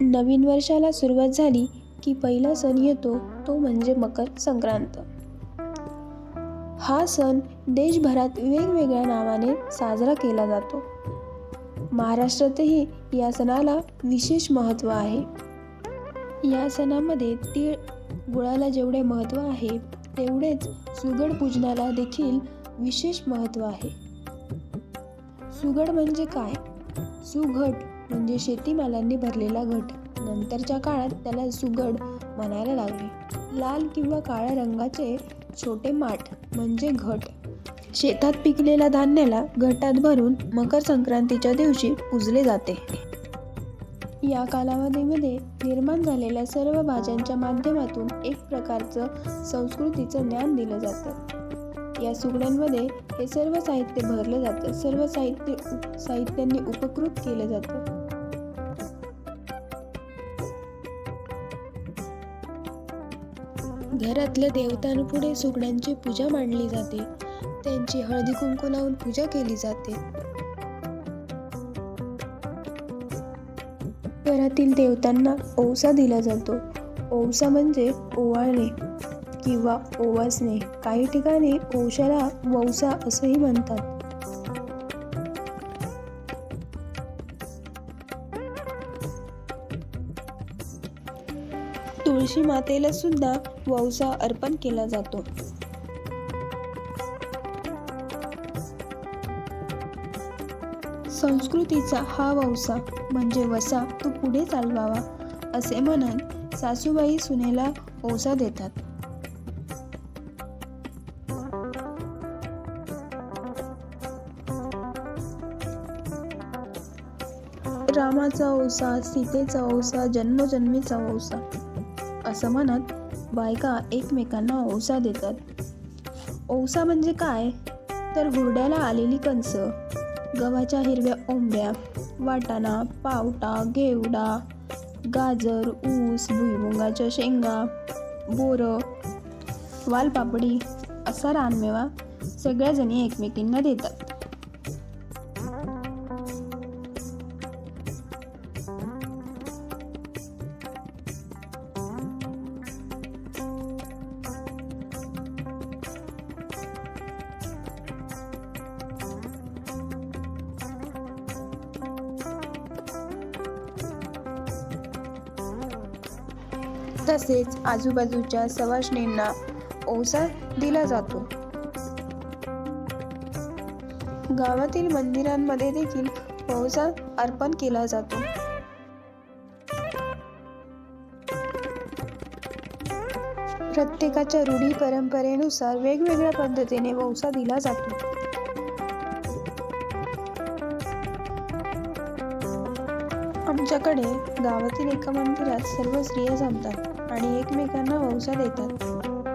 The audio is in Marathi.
नवीन वर्षाला सुरुवात झाली की पहिला सण येतो तो म्हणजे मकर संक्रांत. हा सण देशभरात वेगवेगळ्या नावाने साजरा केला जातो. महाराष्ट्रातही या सणाला विशेष महत्त्व आहे. या सणामध्ये तीळ गुळाला जेवढे महत्त्व आहे तेवढेच सुगड पूजनाला देखील विशेष महत्त्व आहे. सुगड म्हणजे काय? सुघट म्हणजे शेतीमालांनी भरलेला घट. नंतरच्या काळात त्याला सुगड म्हणायला लागले. लाल किंवा काळ्या रंगाचे छोटे माठ म्हणजे घट. शेतात पिकलेल्या धान्याला घटात भरून मकर संक्रांतीच्या दिवशी पुजले जाते. या कालावधीमध्ये निर्माण झालेल्या सर्व भाज्यांच्या माध्यमातून एक प्रकारचं संस्कृतीचं ज्ञान दिलं जातं. या सुगड्यांमध्ये हे सर्व साहित्य भरलं जातं. सर्व साहित्य साहित्यांनी उपकृत केलं जातं. घरातल्या देवतांपुढे सुगड्यांची पूजा मांडली जाते. त्यांची हळदी कुंकू लावून पूजा केली जाते. घरातील देवतांना ओवसा दिला जातो. ओवसा म्हणजे ओवाळणे किंवा ओवासणे. काही ठिकाणी ओशाला वौसा असंही म्हणतात. तुळशी मातेला सुद्धा वौसा अर्पण केला जातो. संस्कृतीचा हा वौसा म्हणजे वसा तो पुढे चालवावा असे म्हणत सासूबाई सुनेला ओसा देतात. रामाचा ओसा सीतेचा ओसा जन्मजन्मीचा ओसा असं म्हणत बायका एकमेकांना ओसा देतात. ओसा म्हणजे काय? तर हुरड्याला आलेली कणसं गव्हाच्या हिरव्या ओंब्या वाटाणा पावटा घेवडा गाजर ऊस भुईमुगाच्या शेंगा बोरं वालपापडी असा रानमेवा सगळ्याजणी एकमेकींना देतात. तसेच आजूबाजूच्या सवाशणींना ओसा दिला जातो. गावातील मंदिरांमध्ये देखील ओसा अर्पण केला जातो. प्रत्येकाच्या रूढी परंपरेनुसार वेगवेगळ्या पद्धतीने वौसा दिला जातो. आमच्याकडे गावातील एका मंदिरात सर्व स्त्रिया जमतात आणि एकमेकांना वौसा देतात.